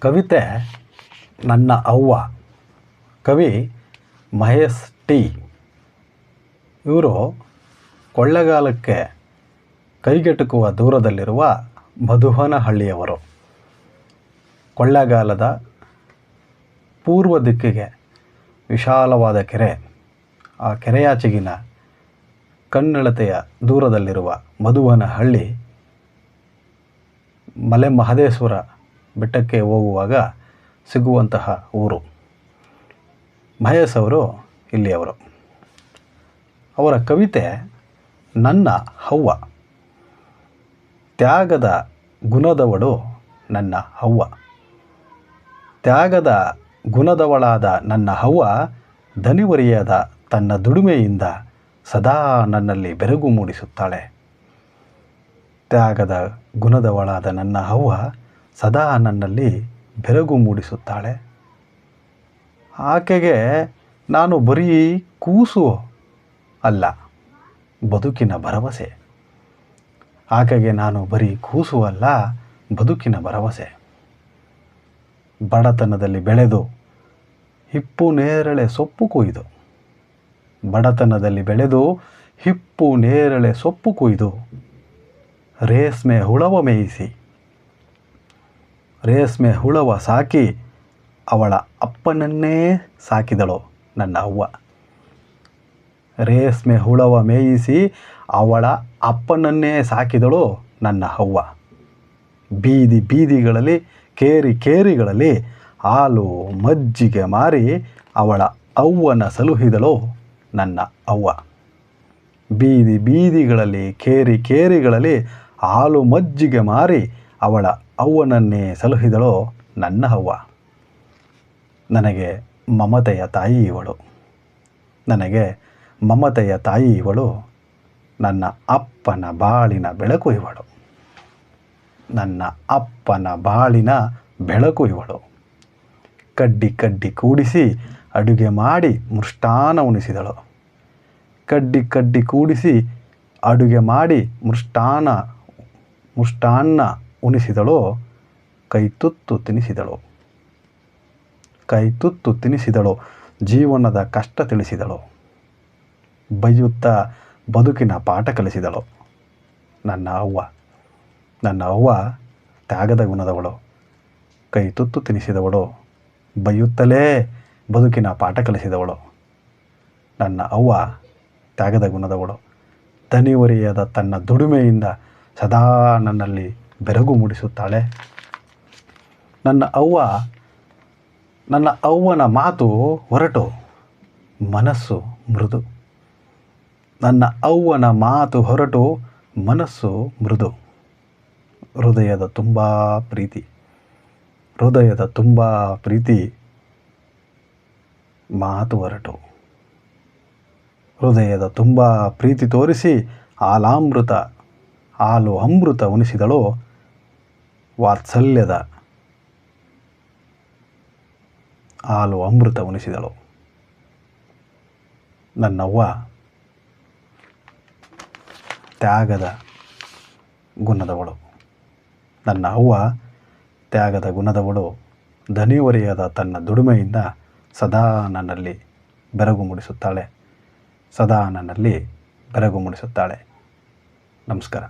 ಕವಿತೆ ನನ್ನ ಅವ್ವ. ಕವಿ ಮಹೇಶ್ ಟಿ. ಇವರು ಕೊಳ್ಳೆಗಾಲಕ್ಕೆ ಕೈಗೆಟುಕುವ ದೂರದಲ್ಲಿರುವ ಮಧುವನಹಳ್ಳಿಯವರು. ಕೊಳ್ಳೆಗಾಲದ ಪೂರ್ವ ದಿಕ್ಕಿಗೆ ವಿಶಾಲವಾದ ಕೆರೆ. ಆ ಕೆರೆಯಾಚೆಗಿನ ಕಣ್ಣಳತೆಯ ದೂರದಲ್ಲಿರುವ ಮಧುವನಹಳ್ಳಿ ಮಲೆ ಮಹದೇಶ್ವರ ಬೆಟ್ಟಕ್ಕೆ ಹೋಗುವಾಗ ಸಿಗುವಂತಹ ಊರು. ಮಹೇಶ್ ಅವರು ಇಲ್ಲಿಯವರು. ಅವರ ಕವಿತೆ ನನ್ನ ಹವ್ವ. ತ್ಯಾಗದ ಗುಣದವಳು ನನ್ನ ಹವ್ವ. ತ್ಯಾಗದ ಗುಣದವಳಾದ ನನ್ನ ಹವ್ವ ದನಿವರಿಯಾದ ತನ್ನ ದುಡಿಮೆಯಿಂದ ಸದಾ ನನ್ನಲ್ಲಿ ಬೆರಗು ಮೂಡಿಸುತ್ತಾಳೆ. ತ್ಯಾಗದ ಗುಣದವಳಾದ ನನ್ನ ಹವ್ವ ಸದಾ ನನ್ನಲ್ಲಿ ಬೆರಗು ಮೂಡಿಸುತ್ತಾಳೆ. ಆಕೆಗೆ, ನಾನು ಬರೀ ಕೂಸು ಅಲ್ಲ, ಬದುಕಿನ ಭರವಸೆ. ಆಕೆಗೆ, ನಾನು ಬರೀ ಕೂಸು ಅಲ್ಲ, ಬದುಕಿನ ಭರವಸೆ. ಬಡತನದಲ್ಲಿ ಬೆಳೆದು, ಹಿಪ್ಪು ನೇರಳೆ ಸೊಪ್ಪು ಕೊಯ್ದು. ಬಡತನದಲ್ಲಿ ಬೆಳೆದು, ಹಿಪ್ಪು ನೇರಳೆ ಸೊಪ್ಪು ಕೊಯ್ದು. ರೇಷ್ಮೆ ಹುಳವ ಮೇಯಿಸಿ ರೇಷ್ಮೆ ಹುಳವ ಸಾಕಿ ಅವಳ ಅಪ್ಪನನ್ನೇ ಸಾಕಿದಳು ನನ್ನ ಅವ್ವ. ರೇಷ್ಮೆ ಹುಳವ ಮೇಯಿಸಿ ಅವಳ ಅಪ್ಪನನ್ನೇ ಸಾಕಿದಳು ನನ್ನ ಅವ್ವ. ಬೀದಿ ಬೀದಿಗಳಲ್ಲಿ, ಕೇರಿ ಕೇರಿಗಳಲ್ಲಿ ಹಾಲು ಮಜ್ಜಿಗೆ ಮಾರಿ ಅವಳ ಅವ್ವನ ಸಲುಹಿದಳು ನನ್ನ ಅವ್ವ. ಬೀದಿ ಬೀದಿಗಳಲ್ಲಿ, ಕೇರಿ ಕೇರಿಗಳಲ್ಲಿ ಹಾಲು ಮಜ್ಜಿಗೆ ಮಾರಿ ಅವಳ ಅವ್ವನನ್ನೇ ಸಲುಹಿದಳು ನನ್ನ ಅವ್ವ. ನನಗೆ ಮಮತೆಯ ತಾಯಿ ಇವಳು. ನನಗೆ ಮಮತೆಯ ತಾಯಿ ಇವಳು. ನನ್ನ ಅಪ್ಪನ ಬಾಳಿನ ಬೆಳಕು ಇವಳು. ನನ್ನ ಅಪ್ಪನ ಬಾಳಿನ ಬೆಳಕು ಇವಳು. ಕಡ್ಡಿ ಕಡ್ಡಿ ಕೂಡಿಸಿ ಅಡುಗೆ ಮಾಡಿ ಮೃಷ್ಟಾನ ಉಣಿಸಿದಳು. ಕಡ್ಡಿ ಕಡ್ಡಿ ಕೂಡಿಸಿ ಅಡುಗೆ ಮಾಡಿ ಮೃಷ್ಟಾನ, ಮೃಷ್ಟಾನ್ನ ಉಣಿಸಿದಳು? ಕೈತುತ್ತು ತಿನಿಸಿದಳು? ಕೈ ತುತ್ತು ತಿನಿಸಿದಳು? ಜೀವನದ ಕಷ್ಟ ತಿಳಿಸಿದಳು? ಬೈಯುತ್ತಾ ಬದುಕಿನ ಪಾಠ ಕಲಿಸಿದಳು? ನನ್ನ ಅವ್ವ ನನ್ನ ಅವ್ವ ತ್ಯಾಗದ ಗುಣದವಳು. ಕೈ ತುತ್ತು ತಿನಿಸಿದವಳು. ಬೈಯುತ್ತಲೇ ಬದುಕಿನ ಪಾಠ ಕಲಿಸಿದವಳು. ನನ್ನ ಅವ್ವ ತ್ಯಾಗದ ಗುಣದವಳು. ದನಿವರಿಯದ ತನ್ನ ದುಡಿಮೆಯಿಂದ ಸದಾ ನನ್ನಲ್ಲಿ ಬೆರಗು ಮೂಡಿಸುತ್ತಾಳೆ. ನನ್ನ ಅವ್ವ, ನನ್ನ ಅವ್ವನ ಮಾತು ಹೊರಟು, ಮನಸ್ಸು ಮೃದು. ನನ್ನ ಅವ್ವನ ಮಾತು ಹೊರಟು, ಮನಸ್ಸು ಮೃದು. ಹೃದಯದ ತುಂಬ ಪ್ರೀತಿ, ಹೃದಯದ ತುಂಬ ಪ್ರೀತಿ, ಮಾತು ಹೊರಟು. ಹೃದಯದ ತುಂಬ ಪ್ರೀತಿ ತೋರಿಸಿ ಹಾಲಾಮೃತ ಹಾಲು ಅಮೃತ ಉಣಿಸಿದಳು. ವಾತ್ಸಲ್ಯದ ಹಾಲು ಅಮೃತ ಉಣಿಸಿದಳು. ನನ್ನವ್ವ ತ್ಯಾಗದ ಗುಣದವಳು. ನನ್ನ ಅವ್ವ ತ್ಯಾಗದ ಗುಣದವಳು ದನಿವರಿಯಾದ ತನ್ನ ದುಡಿಮೆಯಿಂದ ಸದಾ ನನ್ನಲ್ಲಿ ಬೆರಗು ಮೂಡಿಸುತ್ತಾಳೆ. ಸದಾ ನನ್ನಲ್ಲಿ ಬೆರಗು ಮೂಡಿಸುತ್ತಾಳೆ. ನಮಸ್ಕಾರ.